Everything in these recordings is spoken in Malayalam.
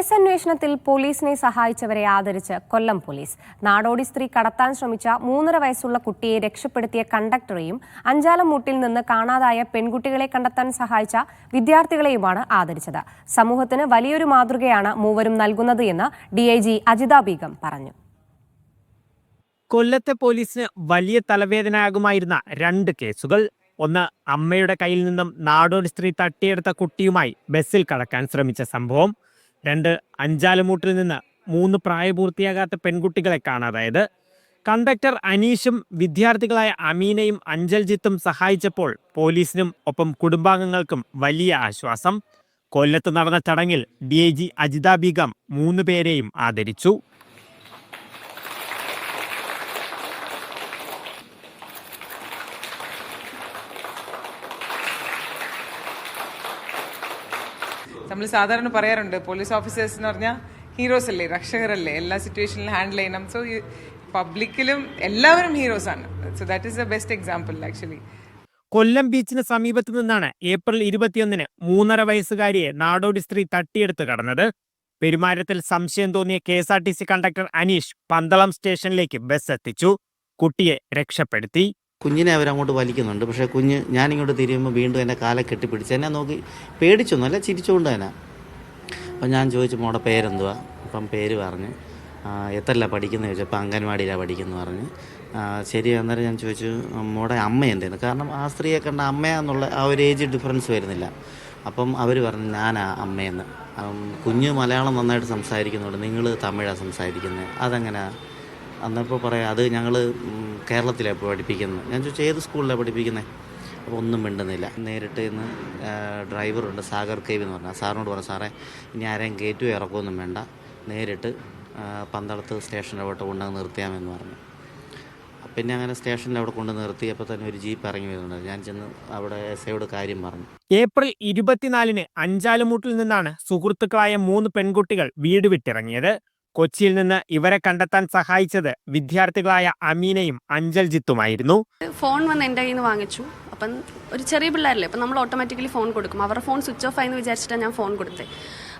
കേസന്വേഷണത്തിൽ പോലീസിനെ സഹായിച്ചവരെ ആദരിച്ച് കൊല്ലം പോലീസ്. നാടോടി സ്ത്രീ കടത്താൻ ശ്രമിച്ച മൂന്നര വയസ്സുള്ള കുട്ടിയെ രക്ഷപ്പെടുത്തിയ കണ്ടക്ടറെയും അഞ്ചാലമൂട്ടിൽ നിന്ന് കാണാതായ പെൺകുട്ടികളെ കണ്ടെത്താൻ സഹായിച്ച വിദ്യാർത്ഥികളെയുമാണ് ആദരിച്ചത്. സമൂഹത്തിന് വലിയൊരു മാതൃകയാണ് മൂവരും നൽകുന്നത് എന്ന് ഡി ഐ ജി ബീഗം പറഞ്ഞു. കൊല്ലത്തെ പോലീസിന് വലിയ തലവേദനയാകുമായിരുന്ന രണ്ട് കേസുകൾ. ഒന്ന് അമ്മയുടെ കയ്യിൽ നിന്നും നാടോടി സ്ത്രീ തട്ടിയെടുത്ത കുട്ടിയുമായി ബസ്സിൽ കടക്കാൻ ശ്രമിച്ച സംഭവം. രണ്ട് അഞ്ചാലുമൂട്ടിൽ നിന്ന് മൂന്ന് പ്രായപൂർത്തിയാകാത്ത പെൺകുട്ടികളെ കാണാതായത് കണ്ടക്ടർ അനീഷും വിദ്യാർത്ഥികളായ അമീനയും അഞ്ചൽജിത്തും സഹായിച്ചപ്പോൾ പോലീസിനും ഒപ്പം കുടുംബാംഗങ്ങൾക്കും വലിയ ആശ്വാസം. കൊല്ലത്ത് നടന്ന ചടങ്ങിൽ D I G Ajitha Beegum മൂന്ന് പേരെയും ആദരിച്ചു. നമ്മൾ സാധാരണ പറയാറുണ്ട് പോലീസ് ഓഫീസേഴ്സ് എന്ന് പറഞ്ഞാൽ ഹീറോസ് അല്ലേ രക്ഷകരല്ലേ എല്ലാ സിറ്റുവേഷനിലും ഹാൻഡിൽ ചെയ്യണം. സോ പബ്ലിക്കിലും എല്ലാവരും ഹീറോസ് ആണ്. So that is the best example actually Kollam ബീച്ചിന് സമീപത്തു നിന്നാണ് ഏപ്രിൽ ഇരുപത്തിയൊന്നിന് മൂന്നര വയസ്സുകാരിയെ നാടോടി സ്ത്രീ തട്ടിയെടുത്ത് കടന്നത്. പെരുമാറ്റത്തിൽ സംശയം തോന്നിയ K S R T C conductor Aneesh Pandalam സ്റ്റേഷനിലേക്ക് ബസ് എത്തിച്ചു. കുട്ടിയെ രക്ഷപ്പെടുത്തി. കുഞ്ഞിനെ അവരങ്ങോട്ട് വലിക്കുന്നുണ്ട്. പക്ഷേ കുഞ്ഞ് ഞാനിങ്ങോട്ട് തിരിയുമ്പോൾ വീണ്ടും എന്റെ കാലെ കെട്ടിപ്പിടിച്ച് എന്നെ നോക്കി പേടിച്ചൊന്നുമല്ല ചിരിച്ചുകൊണ്ട് തന്നെ. അപ്പം ഞാൻ ചോദിച്ചു മോടെ പേരെന്തുവാ? അപ്പം പേര് പറഞ്ഞ് എത്രല്ല പഠിക്കുന്നത്? ചോദിച്ചപ്പോൾ അംഗൻവാടിയിലാണ് പഠിക്കുന്നു പറഞ്ഞ്. "ആ, ശരി അന്നേരം ഞാൻ ചോദിച്ചു മോടെ അമ്മ എന്തേന്ന്? കാരണം ആ സ്ത്രീയെ കണ്ട അമ്മയാന്നുള്ള ആ ഒരു ഏജ് ഡിഫറൻസ് വരുന്നില്ല. അപ്പം അവർ പറഞ്ഞു ഞാനാ അമ്മയെന്ന്. അപ്പം കുഞ്ഞ് മലയാളം നന്നായിട്ട് സംസാരിക്കുന്നുണ്ട് നിങ്ങൾ തമിഴാണ് സംസാരിക്കുന്നത് അതെങ്ങനെയാ അന്നപ്പോൾ പറയാം അത് ഞങ്ങൾ കേരളത്തിലാണ് പഠിപ്പിക്കുന്നത്. ഞാൻ ചോദിച്ചു ഏത് സ്കൂളിലാണ് പഠിപ്പിക്കുന്നത് അപ്പോൾ ഒന്നും മിണ്ടുന്നില്ല. നേരിട്ട് ഇന്ന് ഡ്രൈവറുണ്ട് സാഗർ കേവ് എന്ന് പറഞ്ഞാൽ സാറിനോട് പറഞ്ഞു സാറേ ഇനി ആരെയും കയറ്റുമോ ഇറക്കുമൊന്നും വേണ്ട. നേരിട്ട് പന്തളത്ത് സ്റ്റേഷന്റെ അവിടെ കൊണ്ടുവന്ന് നിർത്തിയാമെന്ന് പറഞ്ഞു. പിന്നെ അങ്ങനെ സ്റ്റേഷനിൽ അവിടെ കൊണ്ട് നിർത്തിയപ്പോൾ തന്നെ ഒരു ജീപ്പ് ഇറങ്ങി വരുന്നുണ്ട്. ഞാൻ ചെന്ന് അവിടെ എസ് ഐയോട് കാര്യം പറഞ്ഞു. ഏപ്രിൽ ഇരുപത്തിനാലിന് അഞ്ചാലുമൂട്ടിൽ നിന്നാണ് സുഹൃത്തുക്കളായ മൂന്ന് പെൺകുട്ടികൾ വീട് വിട്ടിറങ്ങിയത്. കൊച്ചിയിൽ നിന്ന് ഇവരെ കണ്ടെത്താൻ സഹായിച്ചത് വിദ്യാർത്ഥികളായ അമീനയും അഞ്ചൽജിത്തുമായിരുന്നു ഫോൺ വന്ന് എന്റെ കയ്യിൽ നിന്ന് വാങ്ങിച്ചു. അപ്പം ഒരു ചെറിയ പിള്ളേരല്ലേ അപ്പം നമ്മൾ ഓട്ടോമാറ്റിക്കലി ഫോൺ കൊടുക്കും. അവരുടെ ഫോൺ സ്വിച്ച് ഓഫ് ആയെന്ന് വിചാരിച്ചിട്ടാണ് ഞാൻ ഫോൺ കൊടുത്തത്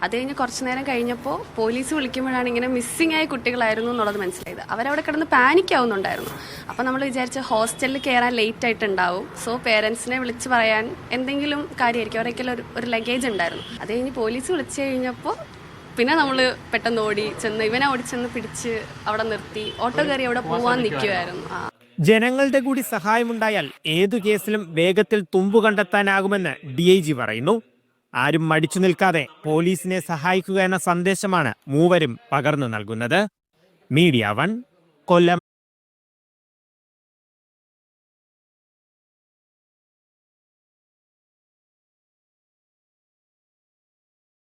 അത് കഴിഞ്ഞ് കുറച്ച് നേരം കഴിഞ്ഞപ്പോൾ പോലീസ് വിളിക്കുമ്പോഴാണ് ഇങ്ങനെ മിസ്സിംഗ് ആയ കുട്ടികളായിരുന്നു എന്നുള്ളത് മനസ്സിലായത്. അവരവിടെ കിടന്ന് പാനിക് ആവുന്നുണ്ടായിരുന്നു. അപ്പം നമ്മൾ വിചാരിച്ച ഹോസ്റ്റലിൽ കയറാൻ ലേറ്റ് ആയിട്ടുണ്ടാവും. സോ പേരൻസിനെ വിളിച്ച് പറയാൻ എന്തെങ്കിലും കാര്യമായിരിക്കും അവരൊക്കെ ഒരു ഒരു ലഗേജ് ഉണ്ടായിരുന്നു. അത് കഴിഞ്ഞ് പോലീസ് വിളിച്ചു കഴിഞ്ഞപ്പോൾ പിന്നെ നമ്മൾ പെട്ടെന്ന് ഓടി ചെന്ന് ഇവനെ ഓടിച്ചെന്ന് പിടിച്ച് അവിടെ നിർത്തി ഓട്ടോ കയറി അവിടെ പോവാൻ നിൽക്കുമായിരുന്നു ആ. ജനങ്ങളുടെ കൂടി സഹായമുണ്ടായാൽ ഏതു കേസിലും വേഗത്തിൽ തുമ്പു കണ്ടെത്താനാകുമെന്ന് ഡി ഐ ജി പറയുന്നു. ആരും മടിച്ചു നിൽക്കാതെ പോലീസിനെ സഹായിക്കുക എന്ന സന്ദേശമാണ് മൂവരും പകർന്നു നൽകുന്നത്. Media one Kollam.